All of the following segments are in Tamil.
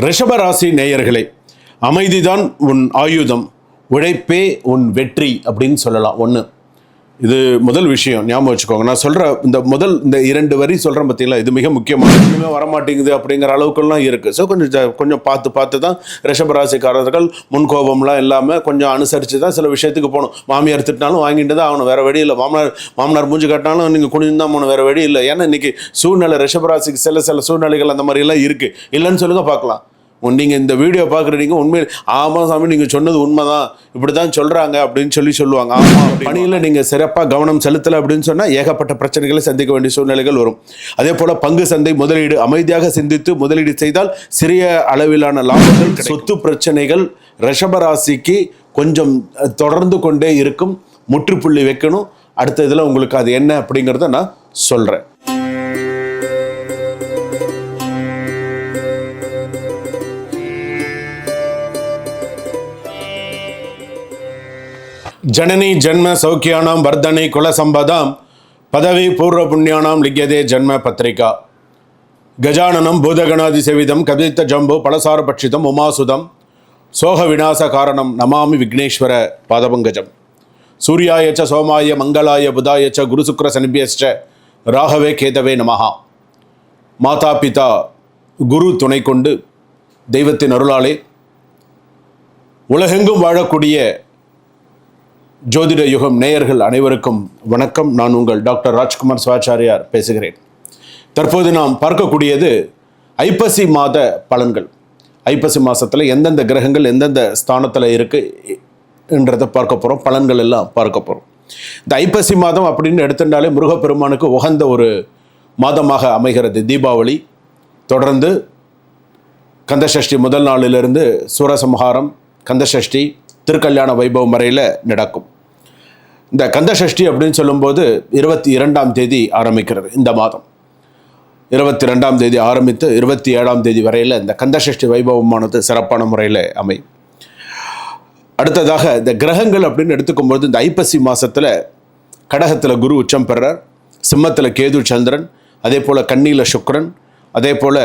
ரிஷபராசி நேயர்களே அமைதிதான் உன் ஆயுதம் உழைப்பே உன் வெற்றி அப்படின்னு சொல்லலாம். ஒன்று இது முதல் விஷயம் ஞாபகம் வச்சுக்கோங்க. நான் சொல்கிற இந்த முதல் இந்த இரண்டு வரி சொல்கிறேன் பார்த்தீங்களா இது மிக முக்கியமான ஒன்றுமே வரமாட்டேங்குது அப்படிங்கிற அளவுக்குலாம் இருக்குது ஸோ கொஞ்சம் கொஞ்சம் பார்த்து பார்த்து தான் ரிஷபராசிக்காரர்கள் முன்கோபம்லாம் இல்லாமல் கொஞ்சம் அனுசரித்து தான் சில விஷயத்துக்கு போகணும். மாமியார் திட்டினாலும் வாங்கிட்டு தான் ஆகணும். வேறு வழி இல்லை. மாமனார் மாமனார் மூஞ்சி கட்டினாலும் நீங்கள் குனிந்து தான் போகணும். வேறு வழி இல்லை. ஏன்னா இன்னைக்கு சூழ்நிலை ரிஷபராசிக்கு சில சில சூழ்நிலைகள் அந்த மாதிரிலாம் இருக்குது இல்லைன்னு சொல்லுங்க பார்க்கலாம். நீங்கள் இந்த வீடியோ பார்க்குறீங்க உண்மையில் ஆமாம் சாமி நீங்கள் சொன்னது உண்மைதான். இப்படி தான் சொல்கிறாங்க அப்படின்னு சொல்லி சொல்லுவாங்க. ஆமாம் பணியில் நீங்கள் சிறப்பாக கவனம் செலுத்தலை அப்படின்னு சொன்னால் ஏகப்பட்ட பிரச்சனைகளை சந்திக்க வேண்டிய சூழ்நிலைகள் வரும். அதே போல் பங்கு சந்தை முதலீடு அமைதியாக சிந்தித்து முதலீடு செய்தால் சிறிய அளவிலான லாபங்கள் சொத்து பிரச்சனைகள் ரிஷபராசிக்கு கொஞ்சம் தொடர்ந்து கொண்டே இருக்கும். முற்றுப்புள்ளி வைக்கணும். அடுத்த இதில் உங்களுக்கு அது என்ன அப்படிங்கிறத நான் சொல்கிறேன் ஜனனி ஜன்ம சௌக்கியானாம் வர்தனை குலசம்பதாம் பதவி பூர்வ புண்ணியானாம் லிக்கியதே ஜன்ம பத்திரிகா. கஜானனம் பூதகணாதி செவிதம் கவித்த ஜம்பு பலசார பட்சிதம் உமாசுதம் சோக விநாச காரணம் நமாமி விக்னேஸ்வர பாதபங்கஜம். சூர்யாயச்ச சோமாய மங்களாய புதாயச்ச ச சனிபியச்ச ராகவே கேதவே நமஹா. மாதா பிதா குரு துணை கொண்டு தெய்வத்தின் அருளாலே உலகெங்கும் வாழக்கூடிய ஜோதிட யுகம் நேயர்கள் அனைவருக்கும் வணக்கம். நான் உங்கள் டாக்டர் ராஜ்குமார் சிவாச்சாரியார் பேசுகிறேன். தற்போது நாம் பார்க்கக்கூடியது ஐப்பசி மாத பலன்கள். ஐப்பசி மாதத்தில் எந்தெந்த கிரகங்கள் எந்தெந்த ஸ்தானத்தில் இருக்குன்றதை பார்க்க போகிறோம் பலன்கள் எல்லாம் பார்க்க போகிறோம் இந்த ஐப்பசி மாதம் அப்படின்னு எடுத்துட்டாலே முருகப்பெருமானுக்கு உகந்த ஒரு மாதமாக அமைகிறது. தீபாவளி தொடர்ந்து கந்தசஷ்டி முதல் நாளிலிருந்து சூரசம்ஹாரம் கந்தசஷ்டி திருக்கல்யாண வைபவம் வரையில் நடக்கும். இந்த கந்தசஷ்டி அப்படின்னு சொல்லும்போது இருபத்தி இரண்டாம் தேதி ஆரம்பிக்கிறது இந்த மாதம். இருபத்தி ரெண்டாம் தேதி ஆரம்பித்து இருபத்தி ஏழாம் தேதி வரையில் இந்த கந்தசஷ்டி வைபவமானது சிறப்பான முறையில் அமையும். அடுத்ததாக இந்த கிரகங்கள் அப்படின்னு எடுத்துக்கும்போது இந்த ஐப்பசி மாதத்தில் கடகத்தில் குரு உச்சம் பெறார். சிம்மத்தில் கேது சந்திரன் அதே போல் கன்னியில் சுக்ரன் அதே போல்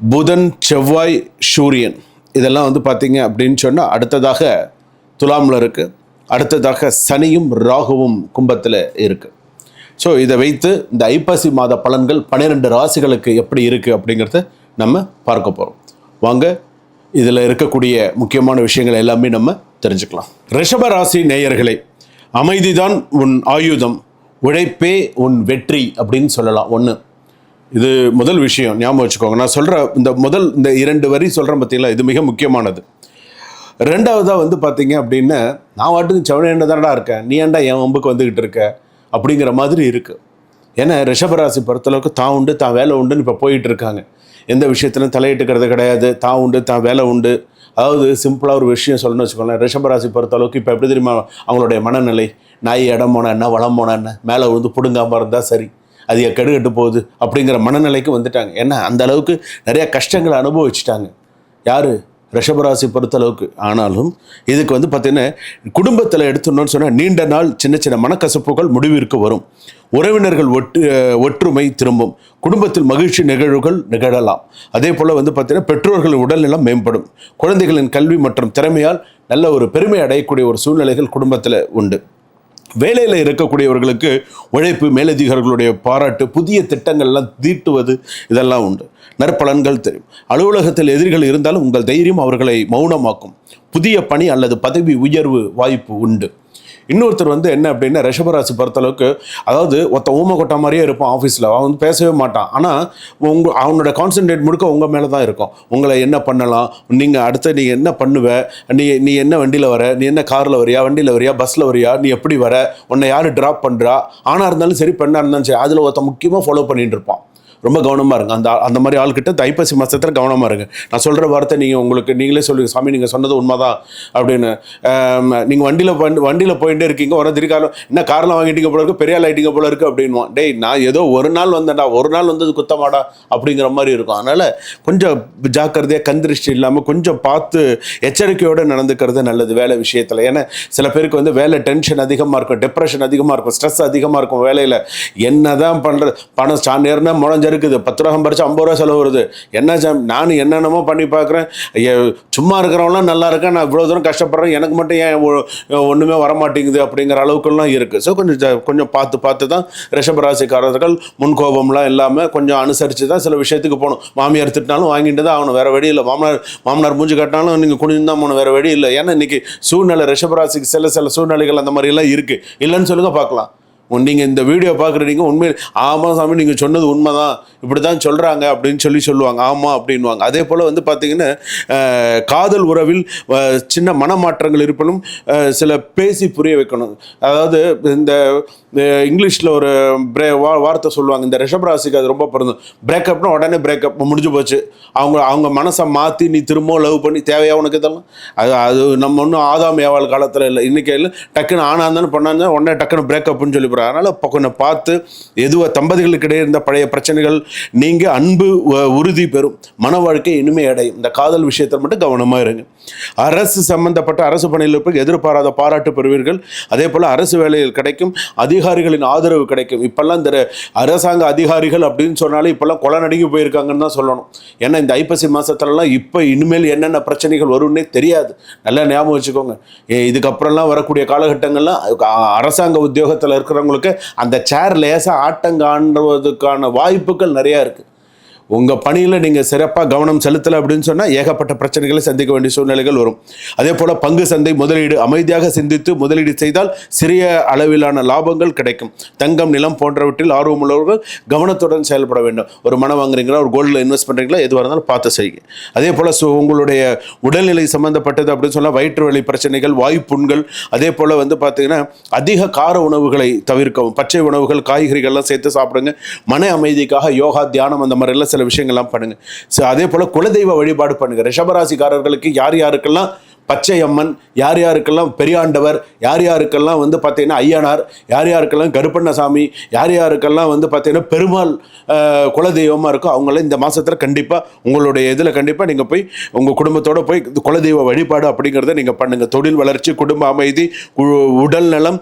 புதன் செவ்வாய் சூரியன். இதெல்லாம் வந்து பார்த்தீங்க அப்படின்னு சொன்னால் அடுத்ததாக துலாமில் இருக்குது அடுத்ததாக சனியும் ராகுவும் கும்பத்தில் இருக்குது ஸோ இதை வைத்து இந்த ஐப்பசி மாத பலன்கள் பன்னிரெண்டு ராசிகளுக்கு எப்படி இருக்குது அப்படிங்கிறத நம்ம பார்க்க போகிறோம் வாங்க இதில் இருக்கக்கூடிய முக்கியமான விஷயங்கள் எல்லாமே நம்ம தெரிஞ்சுக்கலாம். ரிஷப ராசி நேயர்களே அமைதிதான் உன் ஆயுதம் உழைப்பே உன் வெற்றி அப்படின்னு சொல்லலாம். ஒன்று இது முதல் விஷயம் ஞாபகம் வச்சுக்கோங்க. நான் சொல்கிற இந்த முதல் இந்த இரண்டு வரி சொல்கிறேன் பார்த்தீங்களா இது மிக முக்கியமானது. ரெண்டாவதாக வந்து பார்த்தீங்க அப்படின்னா நான் வாட்டுக்கு செவனேண்ட தானடா இருக்கேன் நீ ஏன்டா என் வம்புக்கு வந்துக்கிட்டு இருக்க? அப்படிங்கிற மாதிரி இருக்குது ஏன்னா ரிஷபராசி பொறுத்தளவுக்கு தான் உண்டு தான் வேலை உண்டுன்னு இப்போ போயிட்டு இருக்காங்க. எந்த விஷயத்திலும் தலையிட்டுக்கிறது கிடையாது. தான் உண்டு தான் வேலை உண்டு. அதாவது சிம்பிளாக ஒரு விஷயம் சொல்லணும்னு வச்சுக்கோங்களேன். ரிஷபராசி பொறுத்தளவுக்கு இப்போ எப்படி தெரியுமா? அவங்களுடைய மனநிலை நாய் இடம் போனால் என்ன வளம் போனால் என்ன? மேலே விழுந்து பிடுங்காமல் இருந்தால் சரி. அது கெடுகட்டு போகுது அப்படிங்கிற மனநிலைக்கு வந்துட்டாங்க. ஏன்னா அந்த அளவுக்கு நிறைய கஷ்டங்களை அனுபவிச்சிட்டாங்க. யார்? ரிஷபராசி பொறுத்தளவுக்கு. ஆனாலும் இதுக்கு வந்து பார்த்தீங்கன்னா குடும்பத்தில் எடுத்துனோன்னு சொன்னால் நீண்ட நாள் சின்ன சின்ன மனக்கசப்புகள் முடிவிற்கு வரும். உறவினர்கள் ஒட்டு ஒற்றுமை திரும்பும். குடும்பத்தில் மகிழ்ச்சி நிகழ்வுகள் நிகழலாம். அதே போல் வந்து பார்த்திங்கன்னா பெற்றோர்கள் உடல்நலம் மேம்படும். குழந்தைகளின் கல்வி மற்றும் திறமையால் நல்ல ஒரு பெருமை அடையக்கூடிய ஒரு சூழ்நிலைகள் குடும்பத்தில் உண்டு. வேலையில் இருக்கக்கூடியவர்களுக்கு உழைப்பு மேலதிகாரிகளுடைய பாராட்டு புதிய திட்டங்கள்லாம் தீட்டுவது இதெல்லாம் உண்டு. நற்பலன்கள் தெரியும். அலுவலகத்தில் எதிரிகள் இருந்தாலும் உங்கள் தைரியம் அவர்களை மௌனமாக்கும். புதிய பணி அல்லது பதவி உயர்வு வாய்ப்பு உண்டு. இன்னொருத்தர் வந்து என்ன அப்படின்னா ரிஷபராசி பொறுத்தளவுக்கு அதாவது ஒருத்த ஊமை கொட்டா மாதிரியே இருப்பான் ஆஃபீஸில் அவன் வந்து பேசவே மாட்டான். ஆனால் உங்கள் அவனோட கான்சென்ட்ரேட் முழுக்க உங்கள் மேலே தான் இருக்கும். உங்களை என்ன பண்ணலாம்? நீங்கள் அடுத்து நீ என்ன பண்ணுவ? நீ நீ என்ன வண்டியில் வர? நீ என்ன காரில் வரியா? வண்டியில் வரியா? பஸ்ஸில் வரியா? நீ எப்படி வர? உன்னை யார் ட்ராப் பண்ணுறா ஆணாக இருந்தாலும் சரி பெண்ணாக இருந்தாலும் சரி அதில் ஒருத்த முக்கியமாக ஃபாலோ பண்ணிட்டு இருப்பான். ரொம்ப கவனமாக இருங்க. அந்த அந்த மாதிரி ஆள்கிட்ட தைப்பசி மாதத்தில் கவனமாக இருங்க. நான் சொல்கிற வார்த்தை நீங்கள் உங்களுக்கு நீங்களே சொல்லுங்கள் சாமி நீங்கள் சொன்னது உண்மைதான் அப்படின்னு. நீங்கள் வண்டியில் வண்டியில் போயிட்டே இருக்கீங்க. உடனே திரிகாலம் என்ன காரில் வாங்கிட்டீங்க போல இருக்கு? பெரிய ஆள் ஆகிட்டீங்க போல இருக்குது அப்படின்வான் டேய் நான் ஏதோ ஒரு நாள் வந்தேன்டா. ஒரு நாள் வந்தது குத்தமாடா அப்படிங்கிற மாதிரி இருக்கும். அதனால் கொஞ்சம் ஜாக்கிரதையாக கந்திருஷ்டி இல்லாமல் கொஞ்சம் பார்த்து எச்சரிக்கையோடு நடந்துக்கிறது நல்லது வேலை விஷயத்தில். ஏன்னா சில பேருக்கு வந்து வேலை டென்ஷன் அதிகமாக இருக்கும் டெப்ரெஷன் அதிகமாக இருக்கும் ஸ்ட்ரெஸ் அதிகமாக இருக்கும் வேலையில். என்ன தான் பண்ணுறது பணம் ஸ்டாண்ட் ஏறுனா முழஞ்ச இருக்குது. பத்து ரூபா சம்பாரிச்சு ஐம்பது ரூபா செலவு வருது. என்ன சாம் நான் என்னென்னமோ பண்ணி பார்க்குறேன். சும்மா இருக்கிறவங்களாம் நல்லா இருக்கேன். நான் இவ்வளோ தூரம் கஷ்டப்படுறேன். எனக்கு மட்டும் ஏன் ஒன்றுமே வரமாட்டேங்குது அப்படிங்கிற அளவுக்குலாம் இருக்குது ஸோ கொஞ்சம் கொஞ்சம் பார்த்து பார்த்து தான் ரிஷபராசிக்காரர்கள் முன்கோபம்லாம் இல்லாமல் கொஞ்சம் அனுசரித்து தான் சில விஷயத்துக்கு போகணும். மாமியார் திட்டினாலும் வாங்கிட்டு தான் அவனை வேறு வழி இல்லை. மாமனார் மாமனார் மூஞ்சி கட்டினாலும் நீங்கள் குனிஞ்சு தான் போகணும் வேறு வழி இல்லை. ஏன்னா இன்றைக்கி சூழ்நிலை ரிஷபராசிக்கு சில சில சூழ்நிலைகள் அந்த மாதிரிலாம் இருக்குது இல்லைன்னு சொல்லுங்கள் பார்க்கலாம். நீங்கள் இந்த வீடியோ பார்க்குறீங்க உண்மையில் ஆமாம் சாமி நீங்கள் சொன்னது உண்மை தான் இப்படி தான் சொல்கிறாங்க அப்படின்னு சொல்லி சொல்லுவாங்க. ஆமாம் அப்படின்வாங்க அதே போல் வந்து பார்த்தீங்கன்னா காதல் உறவில் சின்ன மனமாற்றங்கள் இருப்பினும் சில பேசி புரிய வைக்கணும். அதாவது இந்த இங்கிலீஷில் ஒரு பிரே வா வார்த்தை சொல்லுவாங்க. இந்த ரிஷபராசிக்கு அது ரொம்ப பிறந்தது பிரேக்கப்னா உடனே பிரேக்கப் முடிஞ்சு போச்சு. அவங்க அவங்க மனசை மாற்றி நீ திரும்பவும் லவ் பண்ணி தேவையா உனக்கு இதெல்லாம்? அது அது நம்ம ஒன்றும் ஆதாம் ஏவாள் காலத்தில் இல்லை. இன்றைக்கி இல்லை. டக்குன்னு ஆனா இருந்தாலும் பண்ணாங்க உடனே டக்குன்னு பிரேக்கப்னு சொல்லி போகிறாங்க அதனால் இப்போ கொஞ்சம் பார்த்து எதுவோ தம்பதிகளுக்கு இடையே இருந்த பழைய பிரச்சனைகள் நீங்கள் அன்பு உறுதி பெறும். மன வாழ்க்கை இனிமே அடையும். இந்த காதல் விஷயத்தில் மட்டும் கவனமாக இருங்க. அரசு சம்பந்தப்பட்ட அரசு பணியில் இருப்ப எதிர்பாராத பாராட்டு பெறுவீர்கள். அதே போல் அரசு வேலையில் கிடைக்கும். அதிகாரிகளின் ஆதரவு கிடைக்கும். இப்போல்லாம் இந்த அரசாங்க அதிகாரிகள் அப்படின்னு சொன்னாலே இப்போல்லாம் கொலை நடுங்கி போயிருக்காங்கன்னு தான் சொல்லணும். ஏன்னா இந்த ஐப்பசி மாசத்துலலாம் இப்போ இனிமேல் என்னென்ன பிரச்சனைகள் வரும்னே தெரியாது. நல்லா ஞாபகம் வச்சுக்கோங்க. ஏ, இதுக்கப்புறம்லாம் வரக்கூடிய காலகட்டங்கள்லாம் அரசாங்க உத்தியோகத்தில் இருக்கிறவங்க இருக்கிறவங்களுக்கு அந்த சேர் லேசாக ஆட்டங்காண்டுவதற்கான வாய்ப்புகள் நிறையா இருக்குது உங்கள் பணியில் நீங்கள் சிறப்பாக கவனம் செலுத்தலை அப்படின்னு சொன்னால் ஏகப்பட்ட பிரச்சனைகளை சந்திக்க வேண்டிய சூழ்நிலைகள் வரும். அதே போல் பங்கு சந்தை முதலீடு அமைதியாக சிந்தித்து முதலீடு செய்தால் சிறிய அளவிலான லாபங்கள் கிடைக்கும். தங்கம் நிலம் போன்றவற்றில் ஆர்வமுள்ளவர்கள் கவனத்துடன் செயல்பட வேண்டும். ஒரு மனம் வாங்குறீங்களா ஒரு கோல்டில் இன்வெஸ்ட் பண்ணுறீங்களா எதுவாக இருந்தாலும் பார்த்து செய்யுங்க. அதே போல் உங்களுடைய உடல்நிலை சம்மந்தப்பட்டது அப்படின்னு சொன்னால் வயிற்று வலி பிரச்சனைகள் வாய்ப்புண்கள் அதே போல் வந்து பார்த்தீங்கன்னா அதிக கார உணவுகளை தவிர்க்கவும். பச்சை உணவுகள் காய்கறிகள்லாம் சேர்த்து சாப்பிடுங்க. மன அமைதிக்காக யோகா தியானம் அந்த மாதிரிலாம் சில விஷயங்கள்லாம் பண்ணுங்க. ஸோ அதே போல் குலதெய்வ வழிபாடு பண்ணுங்க. ரிஷபராசிக்காரர்களுக்கு யார் யாருக்கெல்லாம் பச்சை அம்மன் யார் யாருக்கெல்லாம் பெரியாண்டவர் யார் யாருக்கெல்லாம் வந்து பார்த்தீங்கன்னா ஐயனார் யார் யாருக்கெல்லாம் கருப்பண்ணசாமி யார் யாருக்கெல்லாம் வந்து பார்த்தீங்கன்னா பெருமாள் குலதெய்வமாக இருக்கோ அவங்கள இந்த மாதத்தில் கண்டிப்பாக உங்களுடைய இதில் கண்டிப்பாக நீங்கள் போய் உங்கள் குடும்பத்தோடு போய் இந்த குலதெய்வ வழிபாடு அப்படிங்கிறத நீங்கள் பண்ணுங்கள் தொழில் வளர்ச்சி குடும்ப அமைதி கு- உடல் நலம்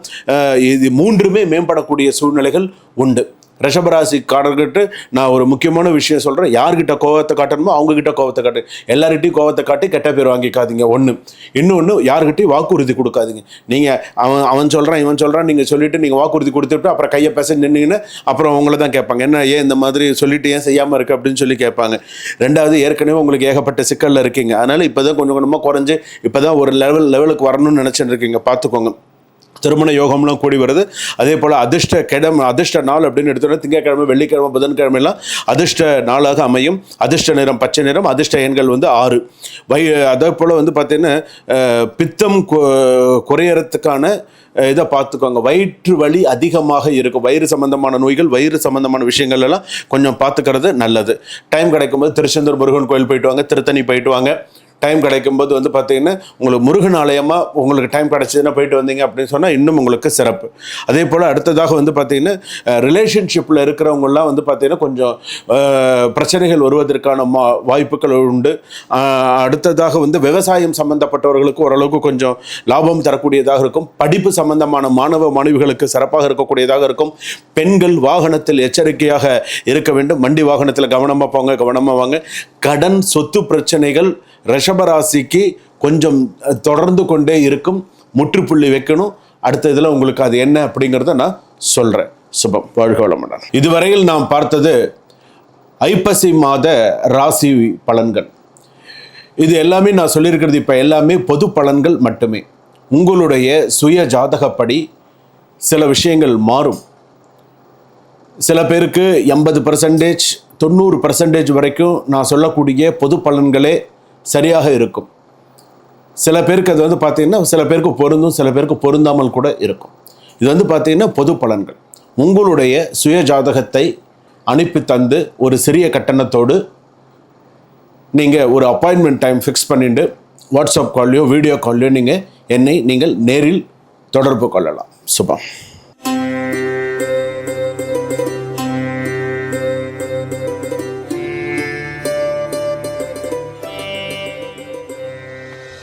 இது மூன்றுமே மேம்படக்கூடிய சூழ்நிலைகள் உண்டு. ரிஷபராசிக்காரர்கிட்ட நான் ஒரு முக்கியமான விஷயம் சொல்கிறேன் யார்கிட்ட கோவத்தை காட்டணுமோ அவங்ககிட்ட கோவத்தை காட்டு. எல்லார்கிட்டையும் கோவத்தை காட்டி கெட்ட பேர் வாங்கிக்காதீங்க ஒன்று இன்னொன்று யார்கிட்டையும் வாக்குறுதி கொடுக்காதீங்க. நீங்கள் அவன் அவன் சொல்கிறான் இவன் சொல்கிறான் நீங்கள் சொல்லிவிட்டு நீங்கள் வாக்குறுதி கொடுத்துட்டு அப்புறம் கையை பேச நின்னீங்கன்னா அப்புறம் உங்களை தான் கேட்பாங்க. என்ன ஏன் இந்த மாதிரி சொல்லிட்டு ஏன் செய்யாமல் இருக்கு அப்படின்னு சொல்லி கேட்பாங்க. ரெண்டாவது ஏற்கனவே உங்களுக்கு ஏகப்பட்ட சிக்கலில் இருக்கீங்க. அதனால் இப்போ தான் கொஞ்சம் கொஞ்சமாக குறைஞ்சு இப்போ தான் ஒரு லெவல் லெவலுக்கு வரணும்னு நினச்சிட்டு இருக்கீங்க. பார்த்துக்கோங்க. திருமண யோகம்லாம் கூடி வருது. அதே போல் அதிர்ஷ்ட கிழமை அதிர்ஷ்ட நாள் அப்படின்னு எடுத்தோன்னா திங்கட்கிழமை வெள்ளிக்கிழமை புதன்கிழமைலாம் அதிர்ஷ்ட நாளாக அமையும். அதிர்ஷ்ட நிறம் பச்சை நிறம் அதிர்ஷ்ட எண்கள் வந்து ஆறு. வை அதே போல் வந்து பார்த்திங்கன்னா பித்தம் குறையறதுக்கான இதை பார்த்துக்கோங்க. வயிற்று வலி அதிகமாக இருக்கும். வயிறு சம்பந்தமான நோய்கள் வயிறு சம்பந்தமான விஷயங்கள் எல்லாம் கொஞ்சம் பார்த்துக்கிறது நல்லது. டைம் கிடைக்கும்போது திருச்செந்தூர் முருகன் கோயில் போயிட்டு வாங்க திருத்தணி போயிட்டு வாங்க. டைம் கிடைக்கும்போது வந்து பார்த்தீங்கன்னா உங்களுக்கு முருகன் ஆலயமாக உங்களுக்கு டைம் கிடச்சதுன்னா போயிட்டு வந்தீங்க அப்படின்னு சொன்னால் இன்னும் உங்களுக்கு சிறப்பு. அதே போல் அடுத்ததாக வந்து பார்த்தீங்கன்னா ரிலேஷன்ஷிப்பில் இருக்கிறவங்கலாம் வந்து பார்த்தீங்கன்னா கொஞ்சம் பிரச்சனைகள் வருவதற்கான மா வாய்ப்புகள் உண்டு. அடுத்ததாக வந்து விவசாயம் சம்மந்தப்பட்டவர்களுக்கு ஓரளவுக்கு கொஞ்சம் லாபம் தரக்கூடியதாக இருக்கும். படிப்பு சம்பந்தமான மாணவ மாணவிகளுக்கு சிறப்பாக இருக்கக்கூடியதாக இருக்கும். பெண்கள் வாகனத்தில் எச்சரிக்கையாக இருக்க வேண்டும். வண்டி வாகனத்தில் கவனமாக போங்க கவனமாக வாங்க. கடன் சொத்து பிரச்சனைகள் ரிஷபராசிக்கு கொஞ்சம் தொடர்ந்து கொண்டே இருக்கும். முற்றுப்புள்ளி வைக்கணும். அடுத்த இதில் உங்களுக்கு அது என்ன அப்படிங்கிறத நான் சொல்கிறேன் சுபம். வாழ்க இதுவரையில் நாம் பார்த்தது ஐப்பசி மாத ராசி பலன்கள். இது எல்லாமே நான் சொல்லியிருக்கிறது இப்போ எல்லாமே பொது பலன்கள் மட்டுமே. உங்களுடைய சுய ஜாதகப்படி சில விஷயங்கள் மாறும். சில பேருக்கு எண்பது பர்சன்டேஜ் தொண்ணூறு பர்சன்டேஜ் வரைக்கும் நான் சொல்லக்கூடிய பொது பலன்களே சரியாக இருக்கும். சில பேருக்கு அது வந்து பார்த்தீங்கன்னா சில பேருக்கு பொருந்தும் சில பேருக்கு பொருந்தாமல் கூட இருக்கும். இது வந்து பார்த்தீங்கன்னா பொது பலன்கள். உங்களுடைய சுய ஜாதகத்தை அனுப்பி தந்து ஒரு சிறிய கட்டணத்தோடு நீங்கள் ஒரு அப்பாயின்மெண்ட் டைம் ஃபிக்ஸ் பண்ணிட்டு வாட்ஸ்அப் கால்லையோ வீடியோ கால்லையோ நீங்கள் என்னை நீங்கள் நேரில் தொடர்பு கொள்ளலாம். சுபம்